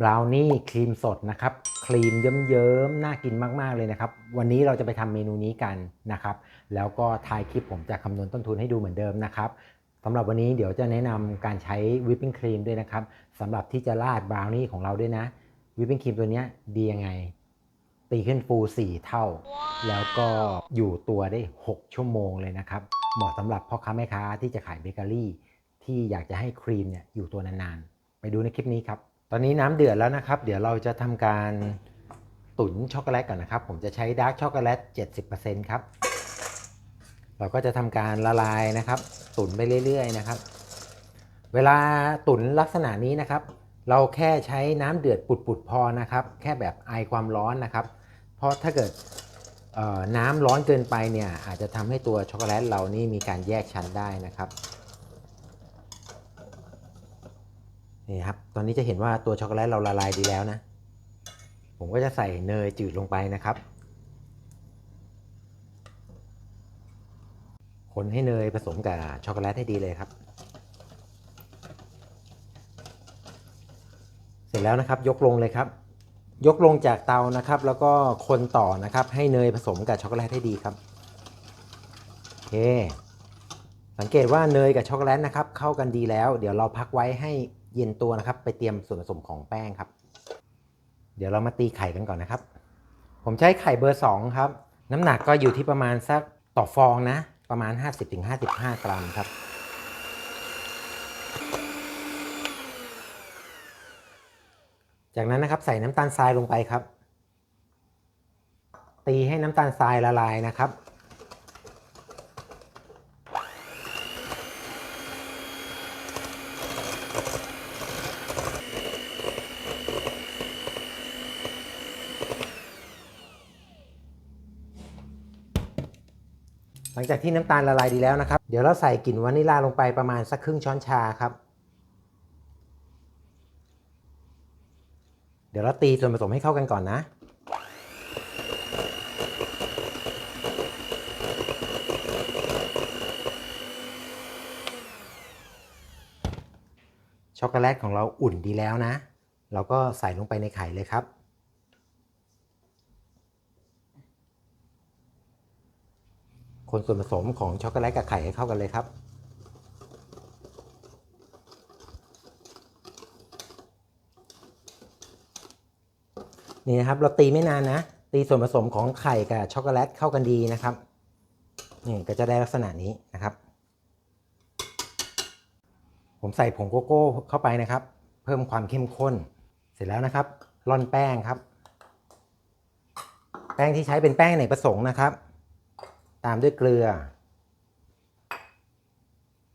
บราวนี่ครีมสดนะครับครีมเยิ้มๆน่ากินมาก ๆ เลยนะครับ วันนี้เราจะไปทำเมนูนี้กันนะครับ แล้วก็ท้ายคลิปผมจะคำนวณต้นทุนให้ดูเหมือนเดิมนะครับสำหรับวันนี้เดี๋ยวจะแนะนำการใช้วิปปิ้งครีมด้วยนะครับสำหรับที่จะราดบราวนี่ของเราด้วยนะวิปปิ้งครีมตัวนี้ดียังไง ตีขึ้นฟู 4 เท่า แล้วก็อยู่ตัวได้ 6 ชั่วโมงเลยนะครับ เหมาะสำหรับพ่อค้าแม่ค้าที่จะขายเบเกอรี่ ที่อยากจะให้ครีมเนี่ยอยู่ตัวนานๆ ไปดูในคลิปนี้ครับ ตอนนี้น้ำเดือดแล้วนะครับ เดี๋ยวเราจะทำการตุ๋นช็อกโกแลตก่อนนะครับ ผมจะใช้ดาร์กช็อกโกแลต 70%ครับ เราก็จะทำการละลายนะครับ ตุ๋นไปเรื่อย ๆ นะครับ เวลาตุ๋นลักษณะนี้นะครับ เราแค่ใช้น้ำเดือดปุดๆพอนะครับ แค่แบบไอความร้อนนะครับ เพราะถ้าเกิดน้ำร้อนเกินไปเนี่ยอาจจะทำให้ตัวช็อกโกแลตเรานี่มีการแยกชั้นได้นะครับ นี่ครับ ตอนนี้จะเห็นว่าตัวช็อกโกแลตเราละลายดีแล้วนะ ผมก็จะใส่เนยจืดลงไปนะครับ คนให้เนยผสมกับช็อกโกแลตให้ดีเลยครับ เสร็จแล้วนะครับยกลงเลยครับ ยกลงจากเตานะครับ แล้วก็คนต่อนะครับ ให้เนยผสมกับช็อกโกแลตให้ดีครับโอเคสังเกตว่าเนยกับช็อกโกแลตนะครับเข้ากันดีแล้ว เดี๋ยวเราพักไว้ให้ เย็นตัวนะครับ ไปเตรียมส่วนผสมของแป้งครับ เดี๋ยวเรามาตีไข่กันก่อนนะครับ ผมใช้ไข่เบอร์2ครับ น้ำหนักก็อยู่ที่ประมาณสักต่อฟองนะ ประมาณ 50-55 กรัมครับ จากนั้นนะครับใส่น้ำตาลทรายลงไปครับ ตีให้น้ำตาลทรายละลายนะครับ ลังจากที่น้ำตาลละลายดีแล้วนะครับ เดี๋ยวเราใส่กลิ่นวานิลลาลงไปประมาณสักครึ่งช้อนชาครับ เดี๋ยวเราตีส่วนผสมให้เข้ากันก่อนนะช็อกโกแลตของเราอุ่นดีแล้วนะ เราก็ใส่ลงไปในไข่เลยครับ คนส่วนผสมของช็อกโกแลตกับไข่ให้เข้ากันเลยครับ นี่นะครับเราตีไม่นานนะ ตีส่วนผสมของไข่กับช็อกโกแลตเข้ากันดีนะครับนี่ก็จะได้ลักษณะนี้นะครับ ผมใส่ผงโกโก้เข้าไปนะครับ เพิ่มความเข้มข้น เสร็จแล้วนะครับร่อนแป้งครับ แป้งที่ใช้เป็นแป้งไหนประสงค์นะครับ ตามด้วยเกลือ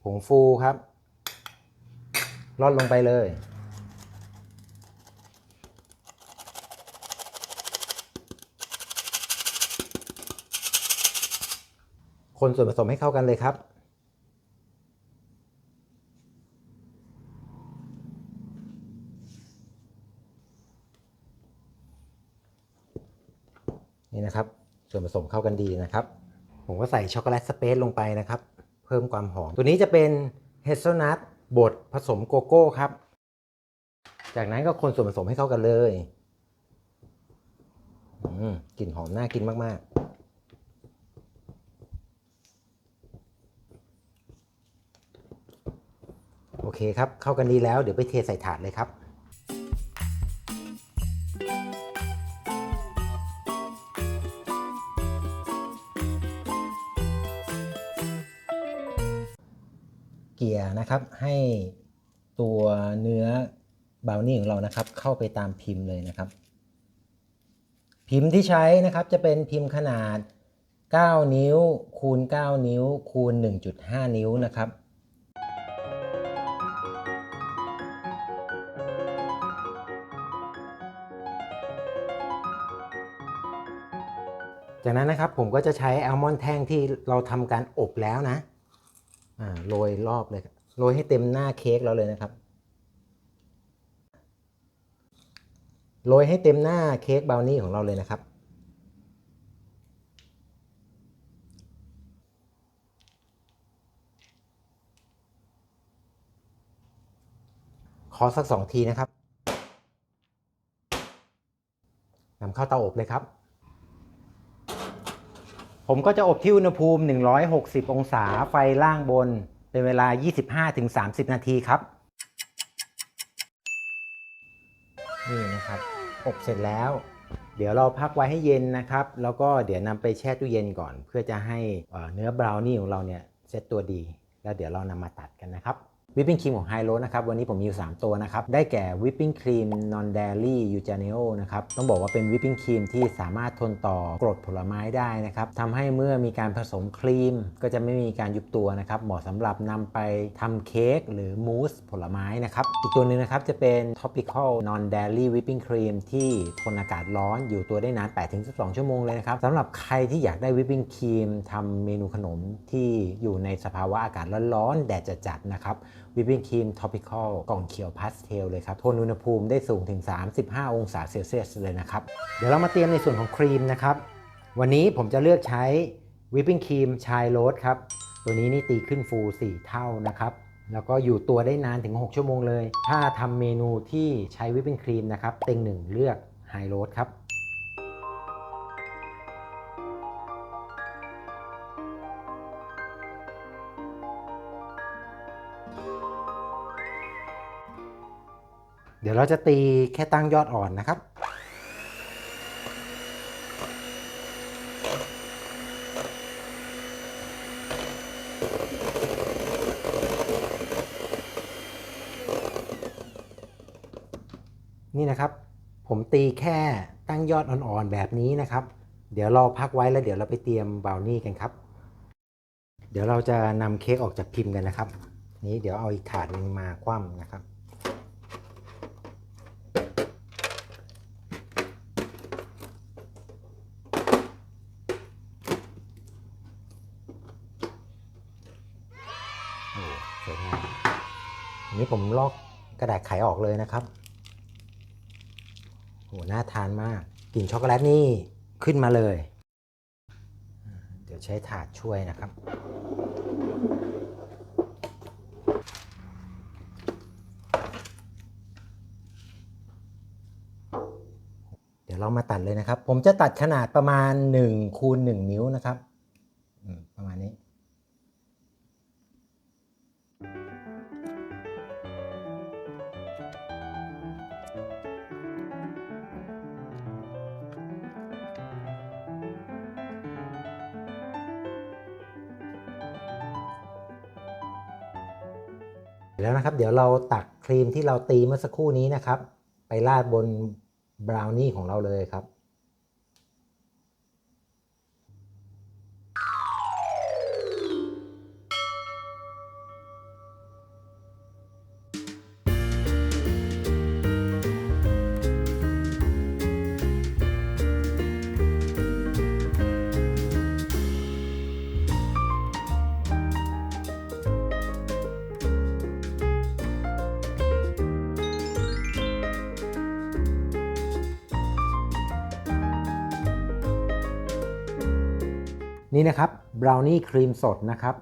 ผงฟูครับร่อนลงไปเลย คนส่วนผสมให้เข้ากันเลยครับนี่นะครับ ส่วนผสมเข้ากันดีนะครับ ผมก็ใส่ช็อกโกแลตสเปซลงไปนะครับ เพิ่มความหอม ตัวนี้จะเป็นเฮเซลนัทบดผสมโกโก้ครับ จากนั้นก็คนส่วนผสมให้เข้ากันเลยอืมกลิ่นหอมน่ากินมาก ๆโอเคครับ เข้ากันดีแล้ว เดี๋ยวไปเทใส่ถาดเลยครับ นะครับ ให้ตัวเนื้อบาวนี่ของเรานะครับ เข้าไปตามพิมพ์เลยนะครับ พิมพ์ที่ใช้นะครับจะเป็นพิมพ์ขนาด 9 นิ้ว คูณ 9 นิ้ว คูณ 1.5 นิ้วนะครับจากนั้นนะครับผมก็จะใช้แอลมอนแท่งที่เราทำการอบแล้วนะโรยรอบเลย โรยให้เต็มหน้าเค้กเราเลยนะครับ โรยให้เต็มหน้าเค้กบราวนี่ของเราเลยนะครับ ขอสักสองทีนะครับนำเข้าเตาอบเลยครับ ผมก็จะอบที่อุณหภูมิ 160 องศาไฟล่างบน เป็นเวลา 25-30 นาทีครับ นี่นะครับ อบเสร็จแล้ว เดี๋ยวเราพักไว้ให้เย็นนะครับ แล้วก็เดี๋ยวนำไปแช่ตู้เย็นก่อน เพื่อจะให้เอ่อเนื้อบราวนี่ของเราเนี่ยเซตตัวดี แล้วเดี๋ยวเรานำมาตัดกันนะครับ วิปปิ้งครีมของไฮโ o นะครับวันนี้ผมมีอยู่ 3 ตัวนะครับ ได้แก่วิปปิ้งครีมนอนเดลี่ยูจาเนโอนะครับต้องบอกว่าเป็นวิปปิ้งครีมที่สามารถทนต่อกรดผลไม้ได้นะครับทำให้เมื่อมีการผสมครีม ก็จะไม่มีการยุบตัวนะครับเหมาะสำหรับนำไปทำเค้กหรือมูสผลไม้นะครับอีกตัวหนึงนะครับจะเป็น topical non dairy whipping cream ที่ทนอากาศร้อนอยู่ตัวได้นาน 8-12 ชั่วโมงเลยนะครับสำหรับใครที่อยากได้วิปปิ้งครีมทำเมนูขนมที่อยู่ในสภาวะอากาศร้อนๆแดดจัดๆนะครับ วิปปิ้งครีมท็อปิคอลกล่องเขียวพาสเทลเลยครับทนอุณหภูมิได้สูงถึง 35 องศาเซลเซียสเลยนะครับ เดี๋ยวเรามาเตรียมในส่วนของครีมนะครับ วันนี้ผมจะเลือกใช้วิปปิ้งครีมชายโรสครับ ตัวนี้นี่ตีขึ้นฟู 4 เท่านะครับแล้วก็อยู่ตัวได้นานถึง 6 ชั่วโมงเลย ถ้าทำเมนูที่ใช้วิปปิ้งครีมนะครับ เต็งหนึ่งเลือกไฮโรสครับ เดี๋ยวเราจะตีแค่ตั้งยอดอ่อนนะครับ นี่นะครับ ผมตีแค่ตั้งยอดอ่อนๆแบบนี้นะครับ เดี๋ยวเราพักไว้แล้วเดี๋ยวเราไปเตรียมบราวนี่กันครับ เดี๋ยวเราจะนำเค้กออกจากพิมพ์กันนะครับ นี้เดี๋ยวเอาอีกถาดหนึ่งมาคว่ำนะครับ โอ้สวยงามอั นี้ผมลอกกระดาษไขออกเลยนะครับโอ้น่าทานมากกลิ่นช็อกโกแลตนี่ขึ้นมาเลย เดี๋ยวใช้ถาดช่วยนะครับ เดี๋ยวเรามาตัดเลยนะครับ ผมจะตัดขนาดประมาณ1คูณ1นิ้วนะครับประมาณนี้ แล้วนะครับ เดี๋ยวเราตักครีมที่เราตีเมื่อสักครู่นี้นะครับ ไปราดบนบราวนี่ของเราเลยครับ นี่นะครับบราวนี่ครีมสดนะครับ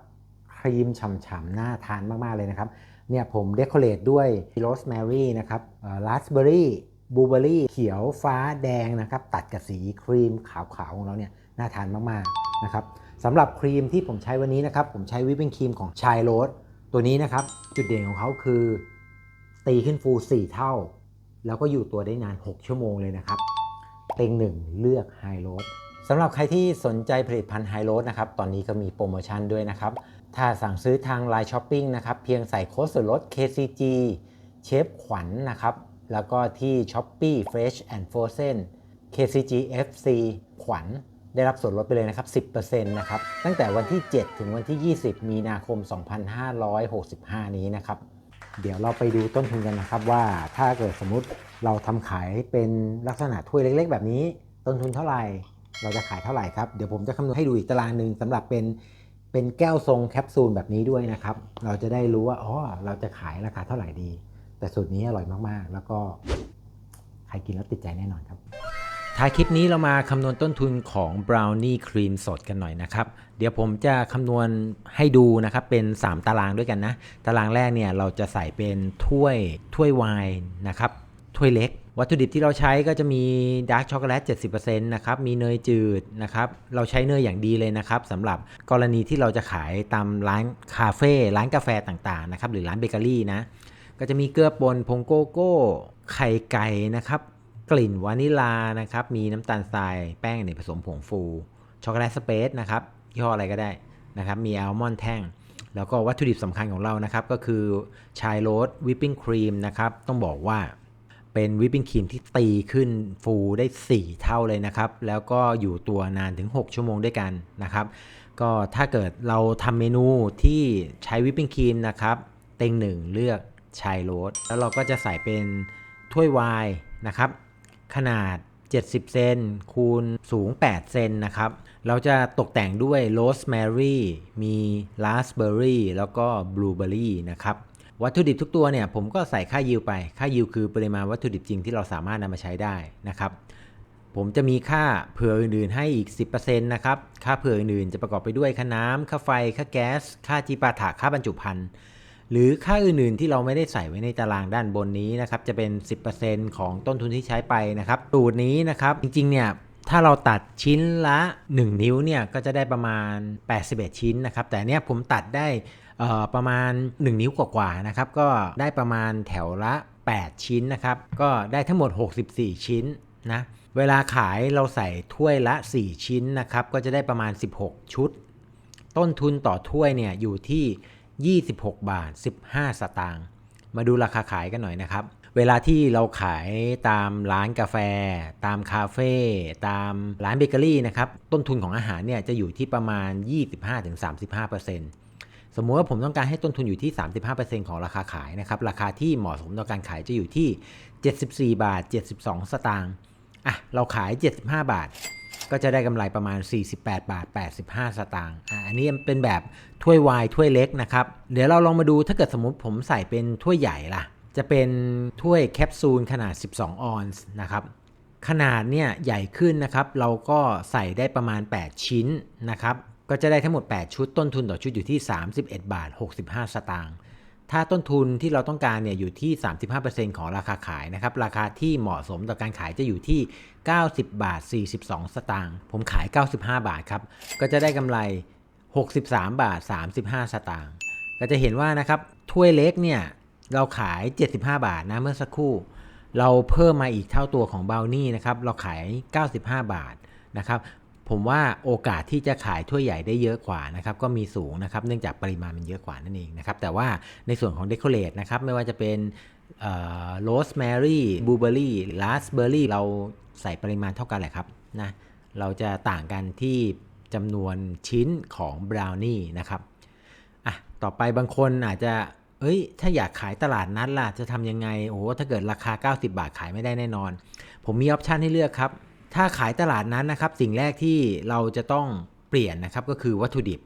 ครีมฉ่ำๆน่าทานมาก ๆ เลยนะครับเนี่ยผมเดคอเรทด้วยโรสแมรี่นะครับราสเบอรี่บลูเบอร์รี่เขียวฟ้าแดงนะครับตัดกับสีครีมขาวๆของเราเนี่ยน่าทานมากๆนะครับสำหรับครีมที่ผมใช้วันนี้นะครับผมใช้วิปปิ้งครีมของชายโรสตัวนี้นะครับจุดเด่นของเขาคือ ตีขึ้นฟู 4 เท่า แล้วก็อยู่ตัวได้นาน 6 ชั่วโมงเลยนะครับ เต็งหนึ่งเลือกไฮโรส สำหรับใครที่สนใจผลิตภัณฑ์ไฮโรสนะครับ ตอนนี้ก็มีโปรโมชั่นด้วยนะครับ ถ้าสั่งซื้อทาง Line Shopping นะครับ เพียงใส่โค้ดส่วนลด KCG เชฟขวัญนนะครับ แล้วก็ที่ Shopee Fresh and Frozen KCG FC ขวัญ ได้รับส่วนลดไปเลยนะครับ 10%นะครับ ตั้งแต่วันที่ 7 ถึงวันที่ 20 มีนาคม 2565 นี้นะครับ เดี๋ยวเราไปดูต้นทุนกันนะครับว่าถ้าเกิดสมมุติเราทำขายเป็นลักษณะถ้วยเล็ก ๆ แบบนี้ ต้นทุนเท่าไหร่ เราจะขายเท่าไหร่ครับ เดี๋ยวผมจะคำนวณให้ดูอีกตารางหนึ่งสำหรับเป็นเป็นแก้วทรงแคปซูลแบบนี้ด้วยนะครับ เราจะได้รู้ว่าอ๋อเราจะขายราคาเท่าไหร่ดี แต่สูตรนี้อร่อยมากๆ แล้วก็ใครกินแล้วติดใจแน่นอนครับท้ายคลิปนี้เรามาคำนวณต้นทุนของบราวนี่ครีมสดกันหน่อยนะครับ เดี๋ยวผมจะคำนวณให้ดูนะครับ เป็น 3 ตารางด้วยกันนะ ตารางแรกเนี่ยเราจะใส่เป็นถ้วยถ้วยไวน์นะครับ ถ้วยเล็ก วัตถุดิบที่เราใช้ก็จะมีดาร์กช็อกโกแลต 70%นะครับ มีเนยจืดนะครับ เราใช้เนยอย่างดีเลยนะครับสำหรับกรณีที่เราจะขายตามร้านคาเฟ่ ร้านกาแฟต่างๆนะครับ หรือร้านเบเกอรี่นะ ก็จะมีเกลือป่นผงโกโก้ ไข่ไก่นะครับ กลิ่นวานิลานะครับ มีน้ำตาลทราย แป้งเนี่ยผสมผงฟู ช็อกโกแลตสเปซนะครับยี่ห้ออะไรก็ได้นะครับ มีอัลมอนด์แท่งแล้วก็วัตถุดิบสำคัญของเรานะครับ ก็คือชายโรสวิปปิ้งครีมนะครับ ต้องบอกว่า เป็นวิปปิ้งครีมที่ตีขึ้นฟูได้ 4 เท่าเลยนะครับ แล้วก็อยู่ตัวนานถึง 6 ชั่วโมงด้วยกันนะครับ ก็ถ้าเกิดเราทำเมนูที่ใช้วิปปิ้งครีมนะครับ เต็งหนึ่งเลือกชายโรสแล้วเราก็จะใส่เป็นถ้วยไวน์นะครับ ขนาด 70 เซนคูณสูง 8 เซนนะครับ เราจะตกแต่งด้วยโรสแมรี่มีราสเบอร์รี่แล้วก็บลูเบอร์รี่นะครับ วัตถุดิบทุกตัวเนี่ยผมก็ใส่ค่ายิวไป ค่ายิวคือปริมาณวัตถุดิบจริงที่เราสามารถนำมาใช้ได้นะครับผมจะมีค่าเผื่ออื่นๆให้อีก 10%นะครับ ค่าเผื่ออื่นๆจะประกอบไปด้วยค่าน้ำ ค่าไฟ ค่าแก๊ส ค่าจีปาถะค่าบรรจุภัณฑ์ หรือค่าอื่นๆที่เราไม่ได้ใส่ไว้ในตารางด้านบนนี้นะครับ จะเป็น 10%ของต้นทุนที่ใช้ไปนะครับ สูตรนี้นะครับ จริงๆ เนี่ย ถ้าเราตัดชิ้นละ 1 นิ้วเนี่ย ก็จะได้ประมาณ 81 ชิ้นนะครับ แต่เนี่ยผมตัดได้ ประมาณ 1 นิ้วกว่าๆนะครับ ก็ได้ประมาณแถวละ 8 ชิ้นนะครับ ก็ได้ทั้งหมด 64 ชิ้นนะเวลาขายเราใส่ถ้วยละ 4 ชิ้นนะครับ ก็จะได้ประมาณ 16 ชุด ต้นทุนต่อถ้วยเนี่ยอยู่ที่ 26 บาท 15 สตางค์มาดูราคาขายกันหน่อยนะครับ เวลาที่เราขายตามร้านกาแฟ ตามคาเฟ่ตามร้านเบเกอรี่นะครับ ต้นทุนของอาหารเนี่ยจะอยู่ที่ประมาณ 25-35% สมมติว่าผมต้องการให้ต้นทุนอยู่ที่ 35%ของราคาขายนะครับ ราคาที่เหมาะสมต่อการขายจะอยู่ที่ 74 บาท 72 สตางค์ อะ เราขาย 75 บาท ก็จะได้กำไรประมาณ 48 บาท 85 สตางค์ อะ อันนี้เป็นแบบถ้วยวน์ถ้วยเล็กนะครับ เดี๋ยวเราลองมาดูถ้าเกิดสมมติผมใส่เป็นถ้วยใหญ่ล่ะ จะเป็นถ้วยแคปซูลขนาด 12 ออนซ์นะครับขนาดเนี่ยใหญ่ขึ้นนะครับ เราก็ใส่ได้ประมาณ 8 ชิ้นนะครับ ก็จะได้ทั้งหมด 8 ชุดต้นทุนต่อชุดอยู่ที่ 31 บาท 65 สตางค์ถ้าต้นทุนที่เราต้องการเนี่ยอยู่ที่ 35%ของราคาขายนะครับ ราคาที่เหมาะสมต่อการขายจะอยู่ที่ 90 บาท 42 สตางค์ ผมขาย 95 บาทครับ ก็จะได้กำไร 63 บาท 35 สตางค์ ก็จะเห็นว่านะครับ ถ้วยเล็กเนี่ยเราขาย 75 บาทนะเมื่อสักครู่ เราเพิ่มมาอีกเท่าตัวของเบลนี่นะครับ เราขาย 95 บาทนะครับ ผมว่าโอกาสที่จะขายถ้วยใหญ่ได้เยอะกว่านะครับก็มีสูงนะครับเนื่องจากปริมาณมันเยอะกว่านั่นเองนะครับแต่ว่าในส่วนของเดคอเรทนะครับไม่ว่าจะเป็นโรสแมรี่บลูเบอรี่ลาสเบอรี่เราใส่ปริมาณเท่ากันแหละครับนะเราจะต่างกันที่จำนวนชิ้นของบราวนี่นะครับอะต่อไปบางคนอาจจะเอ้ย ถ้าอยากขายตลาดนัดล่ะ จะทำยังไง โอ้โหถ้าเกิดราคา 90 บาทขายไม่ได้แน่นอน ผมมีออปชันให้เลือกครับ ถ้าขายตลาดนั้นนะครับสิ่งแรกที่เราจะต้องเปลี่ยนนะครับก็คือวัตถุดิบ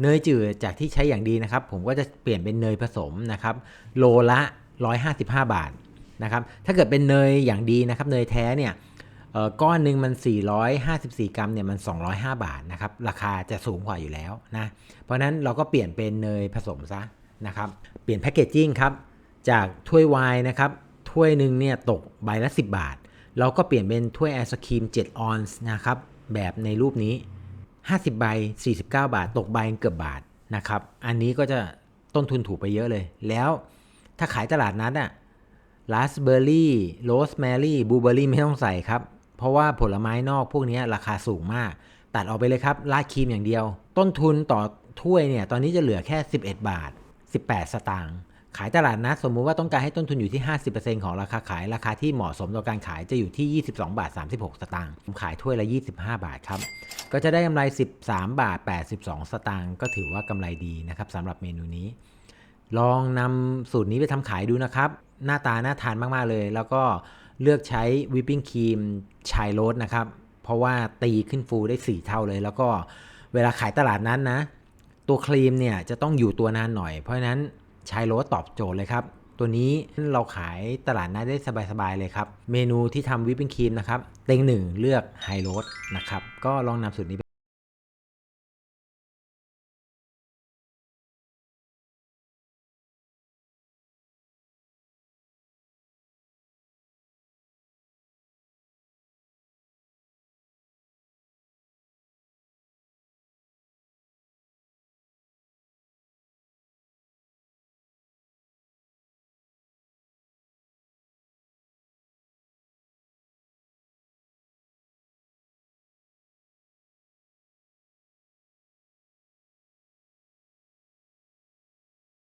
เนยจืดจากที่ใช้อย่างดีนะครับ ผมก็จะเปลี่ยนเป็นเนยผสมนะครับโลละ 155 บาทนะครับถ้าเกิดเป็นเนยอย่างดีนะครับเนยแท้เนี่ยก้อนหนึ่งมัน 454 กรัมเนี่ยมัน 205 บาทนะครับราคาจะสูงกว่าอยู่แล้วนะเพราะฉะนั้นเราก็เปลี่ยนเป็นเนยผสมซะนะครับเปลี่ยนแพคเกจจิ้งครับจากถ้วยไวน์นะครับถ้วยหนึ่งเนี่ยตกใบละ 10 บาท เราก็เปลี่ยนเป็นถ้วยไอศครีม 7 ออนซ์นะครับ แบบในรูปนี้ 50 ใบ 49 บาท ตกใบเกือบบาทนะครับ อันนี้ก็จะต้นทุนถูกไปเยอะเลย แล้วถ้าขายตลาดนัดอะราสเบอร์รี่โรสแมรี่บลูเบอร์รี่ไม่ต้องใส่ครับ เพราะว่าผลไม้นอกพวกนี้ราคาสูงมาก ตัดออกไปเลยครับราดครีมอย่างเดียว ต้นทุนต่อถ้วยเนี่ย ตอนนี้จะเหลือแค่ 11 บาท 18 สตางค์ ขายตลาดนัดสมมุติว่าต้องการให้ต้นทุนอยู่ที่ 50%ของราคาขาย ราคาที่เหมาะสมต่อการขายจะอยู่ที่ 22 บาท 36 สตางค์ผมขายถ้วยละ 25 บาทครับ ก็จะได้กำไร 13 บาท 82 สตางค์ก็ถือว่ากำไรดีนะครับสำหรับเมนูนี้ ลองนำสูตรนี้ไปทำขายดูนะครับ หน้าตาน่าทานมาก ๆ เลย แล้วก็เลือกใช้วิปปิ้งครีมชายโรสนะครับ เพราะว่าตีขึ้นฟูได้ 4 เท่าเลย แล้วก็เวลาขายตลาดนั้นนะ ตัวครีมเนี่ยจะต้องอยู่ตัวนานหน่อย เพราะฉะนั้น ชายโรสตอบโจทย์เลยครับ ตัวนี้เราขายตลาดนัดได้สบายๆเลยครับ เมนูที่ทำวิปปิ้งครีมนะครับ เต็งหนึ่งเลือกไฮโรสนะครับ ก็ลองนำสูตรนี้